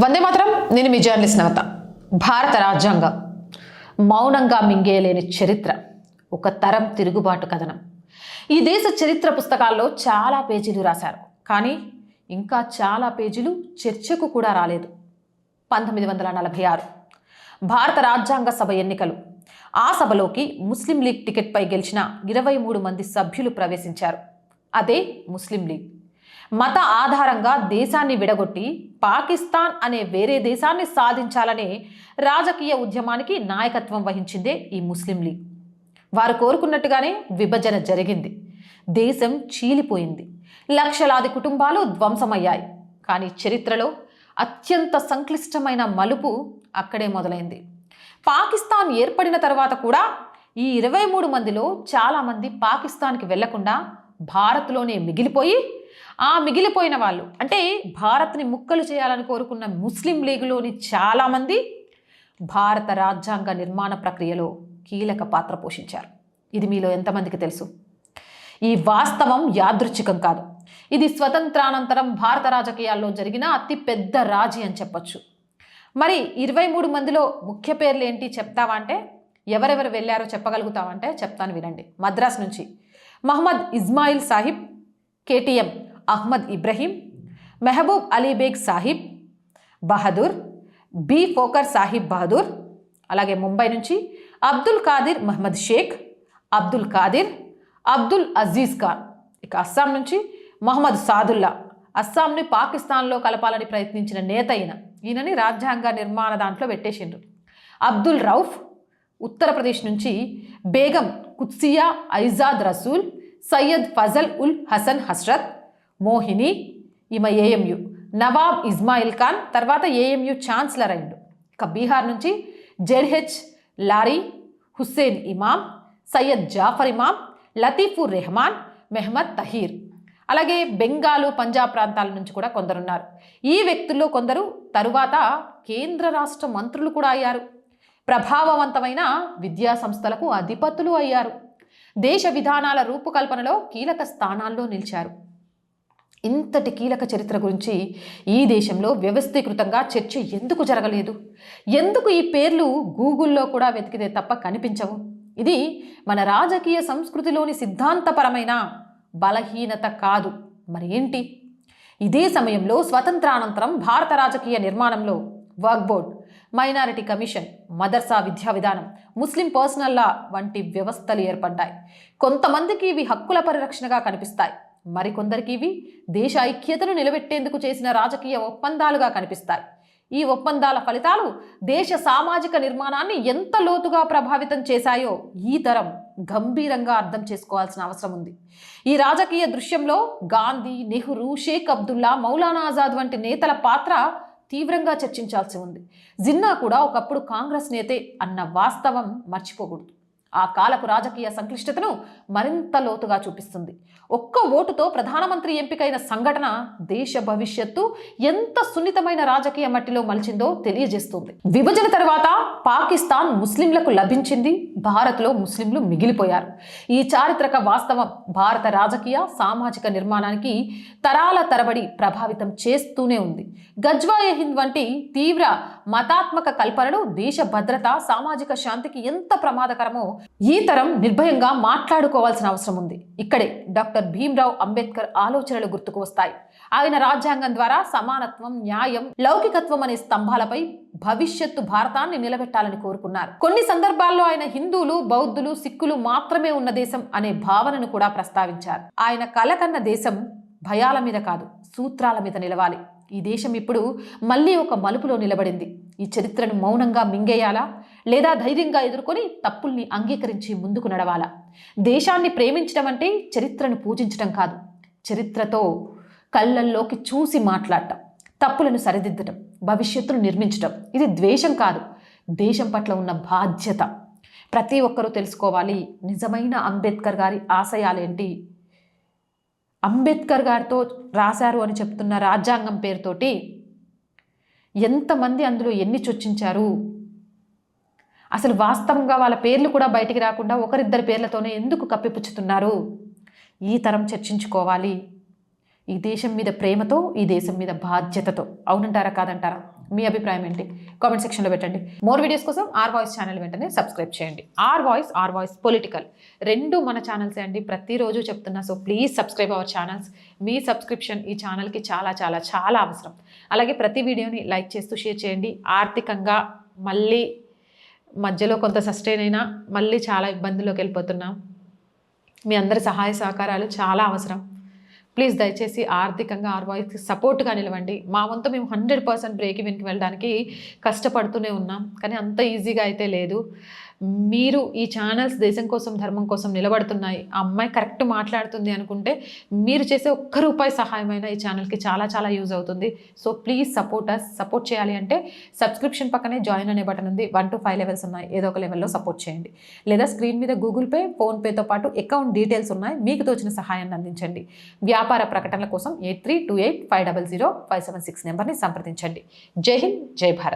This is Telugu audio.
వందే మాత్రం నేను మీ జర్నలిస్ట్ నవత. భారత రాజ్యాంగం మౌనంగా మింగేయలేని చరిత్ర ఒక తరం తిరుగుబాటు కథనం. ఈ దేశ చరిత్ర పుస్తకాల్లో చాలా పేజీలు రాశారు. కానీ ఇంకా చాలా పేజీలు చర్చకు కూడా రాలేదు. పంతొమ్మిది వందల నలభై ఆరు. భారత రాజ్యాంగ సభ ఎన్నికలు. ఆ సభలోకి ముస్లిం లీగ్ టికెట్పై గెలిచిన ఇరవై మూడు మంది సభ్యులు ప్రవేశించారు. అదే ముస్లిం లీగ్. మత ఆధారంగా దేశాన్ని విడగొట్టి పాకిస్తాన్ అనే వేరే దేశాన్ని సాధించాలనే రాజకీయ ఉద్యమానికి నాయకత్వం వహించిందే ఈ ముస్లిం లీగ్. వారు కోరుకున్నట్టుగానే విభజన జరిగింది. దేశం చీలిపోయింది. లక్షలాది కుటుంబాలు ధ్వంసమయ్యాయి. కానీ చరిత్రలో అత్యంత సంక్లిష్టమైన మలుపు అక్కడే మొదలైంది. పాకిస్తాన్ ఏర్పడిన తర్వాత కూడా ఈ ఇరవై మూడు మందిలో చాలామంది పాకిస్తాన్కి వెళ్ళకుండా భారత్లోనే మిగిలిపోయి ఆ మిగిలిపోయిన వాళ్ళు. అంటే భారత్ని ముక్కలు చేయాలని కోరుకున్న ముస్లిం లీగులోని చాలామంది భారత రాజ్యాంగ నిర్మాణ ప్రక్రియలో కీలక పాత్ర పోషించారు. ఇది మీలో ఎంతమందికి తెలుసు? ఈ వాస్తవం యాదృచ్ఛికం కాదు. ఇది స్వతంత్రానంతరం భారత రాజకీయాల్లో జరిగిన అతి పెద్ద రాజీ అని చెప్పొచ్చు. మరి ఇరవై మూడు మందిలో ముఖ్య పేర్లు ఏంటి చెప్తావా అంటే? ఎవరెవరు వెళ్ళారో చెప్పగలుగుతావంటే చెప్తాను వినండి. మద్రాస్ నుంచి. మహమ్మద్ ఇస్మాయిల్ సాహిబ్ కేటీఎం అహ్మద్ ఇబ్రహీం మెహబూబ్ అలీబేగ్ సాహిబ్ బహదూర్ బి ఫోకర్ సాహిబ్ బహదూర్ అలాగే ముంబై నుంచి అబ్దుల్ కాదిర్ మహమ్మద్ షేక్ అబ్దుల్ కాదిర్ అబ్దుల్ అజీజ్ ఖాన్. ఇక అస్సాం నుంచి మహమ్మద్ సాదుల్లా. అస్సాంని పాకిస్తాన్లో కలపాలని ప్రయత్నించిన నేత ఈయన. ఈయనని రాజ్యాంగ నిర్మాణ దాంట్లో పెట్టేసిండ్రు. అబ్దుల్ రౌఫ్ ఉత్తరప్రదేశ్ నుంచి బేగం కుత్సియా ఐజాద్ రసూల్ సయ్యద్ ఫజల్ ఉల్ హసన్ హస్రత్ మోహిని ఈమె ఏఎంయు నవాబ్ ఇస్మాయిల్ ఖాన్ తర్వాత ఏఎంయు ఛాన్సలర్ అయిండు ఇక బీహార్ నుంచి జెడ్హెచ్ లారీ హుస్సేన్ ఇమామ్ సయ్యద్ జాఫర్ ఇమామ్ లతీఫుర్ రెహమాన్ మెహమ్మద్ తహీర్. అలాగే బెంగాలు పంజాబ్ ప్రాంతాల నుంచి కూడా కొందరున్నారు. ఈ వ్యక్తుల్లో కొందరు తరువాత కేంద్ర రాష్ట్ర మంత్రులు కూడా అయ్యారు. ప్రభావవంతమైన విద్యా సంస్థలకు అధిపతులు అయ్యారు. దేశ విధానాల రూపకల్పనలో కీలక స్థానాల్లో నిలిచారు. ఇంతటి కీలక చరిత్ర గురించి ఈ దేశంలో వ్యవస్థీకృతంగా చర్చ ఎందుకు జరగలేదు? ఎందుకు ఈ పేర్లు గూగుల్లో కూడా వెతికితే తప్ప కనిపించవు? ఇది మన రాజకీయ సంస్కృతిలోని సిద్ధాంతపరమైన బలహీనత కాదు. మరి ఏంటి ఇదే సమయంలో స్వతంత్రానంతరం భారత రాజకీయ నిర్మాణంలో వర్క్ బోర్డ్ మైనారిటీ కమిషన్ మదర్సా విద్యా విధానం ముస్లిం పర్సనల్ లా వంటి వ్యవస్థలు ఏర్పడ్డాయి. కొంతమందికి ఇవి హక్కుల పరిరక్షణగా కనిపిస్తాయి. మరికొందరికి ఇవి దేశ ఐక్యతను నిలబెట్టేందుకు చేసిన రాజకీయ ఒప్పందాలుగా కనిపిస్తాయి. ఈ ఒప్పందాల ఫలితాలు దేశ సామాజిక నిర్మాణాన్ని ఎంత లోతుగా ప్రభావితం చేశాయో ఈ తరం గంభీరంగా అర్థం చేసుకోవాల్సిన అవసరం ఉంది. ఈ రాజకీయ దృశ్యంలో గాంధీ నెహ్రూ షేక్ అబ్దుల్లా మౌలానా ఆజాద్ వంటి నేతల పాత్ర తీవ్రంగా చర్చించాల్సి ఉంది. జిన్నా కూడా ఒకప్పుడు కాంగ్రెస్ నేతే అన్న వాస్తవం మర్చిపోకూడదు. ఆ కాలపు రాజకీయ సంక్లిష్టతను మరింత లోతుగా చూపిస్తుంది. ఒక్క ఓటుతో ప్రధానమంత్రి ఎంపికైన సంఘటన దేశ భవిష్యత్తు ఎంత సున్నితమైన రాజకీయ మట్టిలో మలిచిందో తెలియజేస్తుంది. విభజన తర్వాత పాకిస్తాన్ ముస్లింలకు లభించింది భారత్లో ముస్లింలు మిగిలిపోయారు. ఈ చారిత్రక వాస్తవం భారత రాజకీయ సామాజిక నిర్మాణానికి తరాల తరబడి ప్రభావితం చేస్తూనే ఉంది. గజ్వాయే హింద్ వంటి తీవ్ర మతాత్మక కల్పనలు దేశ భద్రత సామాజిక శాంతికి ఎంత ప్రమాదకరమో ఈ తరం నిర్భయంగా మాట్లాడుకోవాల్సిన అవసరం ఉంది. ఇక్కడే డాక్టర్ భీమ్రావ్ అంబేద్కర్ ఆలోచనలు గుర్తుకు వస్తాయి. ఆయన రాజ్యాంగం ద్వారా సమానత్వం న్యాయం లౌకికత్వం అనే స్తంభాలపై భవిష్యత్తు భారతాన్ని నిలబెట్టాలని కోరుకున్నారు. కొన్ని సందర్భాల్లో ఆయన హిందువులు బౌద్ధులు సిక్కులు మాత్రమే ఉన్న దేశం అనే భావనను కూడా ప్రస్తావించారు. ఆయన కలకన్న దేశం భయాల మీద కాదు సూత్రాల మీద నిలవాలి. ఈ దేశం ఇప్పుడు మళ్ళీ ఒక మలుపులో నిలబడింది. ఈ చరిత్రను మౌనంగా మింగేయాలా? లేదా ధైర్యంగా ఎదుర్కొని తప్పుల్ని అంగీకరించి ముందుకు నడవాలా? దేశాన్ని ప్రేమించడం అంటే చరిత్రను పూజించడం కాదు. చరిత్రతో కళ్ళల్లోకి చూసి మాట్లాడటం తప్పులను సరిదిద్దటం భవిష్యత్తును నిర్మించటం ఇది ద్వేషం కాదు. దేశం పట్ల ఉన్న బాధ్యత. ప్రతి ఒక్కరూ తెలుసుకోవాలి నిజమైన అంబేద్కర్ గారి ఆశయాలేంటి? అంబేద్కర్ గారితో రాశారు అని చెప్తున్న రాజ్యాంగం పేరుతోటి ఎంతమంది అందులో ఎన్ని చొచ్చించారు? అసలు వాస్తవంగా వాళ్ళ పేర్లు కూడా బయటికి రాకుండా ఒకరిద్దరి పేర్లతోనే ఎందుకు కప్పిపుచ్చుతున్నారు? ఈ తరం చర్చించుకోవాలి. ఈ దేశం మీద ప్రేమతో ఈ దేశం మీద బాధ్యతతో. అవునంటారా కాదంటారా? మీ అభిప్రాయం ఏంటి? కామెంట్ సెక్షన్లో పెట్టండి. మోర్ వీడియోస్ కోసం ఆర్ వాయిస్ ఛానల్ వెంటనే సబ్స్క్రైబ్ చేయండి. R voice R voice political రెండు మన ఛానల్సే అండి. ప్రతిరోజు చెప్తున్నా so please subscribe our channels. Me subscription ఈ ఛానల్కి చాలా చాలా చాలా అవసరం. అలాగే ప్రతి వీడియోని లైక్ చేస్తూ షేర్ చేయండి. ఆర్థికంగా మళ్ళీ మధ్యలో కొంత సస్టైన్ అయినా మళ్ళీ చాలా ఇబ్బందుల్లోకి వెళ్ళిపోతున్నాం మీ అందరి సహాయ సహకారాలు చాలా అవసరం. ప్లీజ్ దయచేసి ఆర్థికంగా ఆర్వాయికి సపోర్ట్గా నిలవండి. మా వంతు మేము హండ్రెడ్ పర్సెంట్ బ్రేక్ ఈవెన్కి వెళ్ళడానికి కష్టపడుతూనే ఉన్నాం. కానీ అంత ఈజీగా అయితే లేదు. మీరు ఈ ఛానల్స్ దేశం కోసం ధర్మం కోసం నిలబడుతున్నాయి ఆ అమ్మాయి కరెక్ట్ మాట్లాడుతుంది అనుకుంటే మీరు చేసే ఒక్క రూపాయి సహాయమైన ఈ ఛానల్కి చాలా చాలా యూజ్ అవుతుంది. So please support us support చేయాలి అంటే సబ్స్క్రిప్షన్ పక్కనే జాయిన్ అనే బటన్ ఉంది. వన్ టు ఫైవ్ లెవెల్స్ ఉన్నాయి. ఏదో ఒక లెవెల్లో సపోర్ట్ చేయండి. లేదా స్క్రీన్ మీద గూగుల్ పే ఫోన్పేతో పాటు అకౌంట్ డీటెయిల్స్ ఉన్నాయి. మీకు తోచిన సహాయాన్ని అందించండి. వ్యాపార ప్రకటనల కోసం eight three two eight five double zero five seven six నెంబర్ని సంప్రదించండి. జై హింద్ జై భారత్.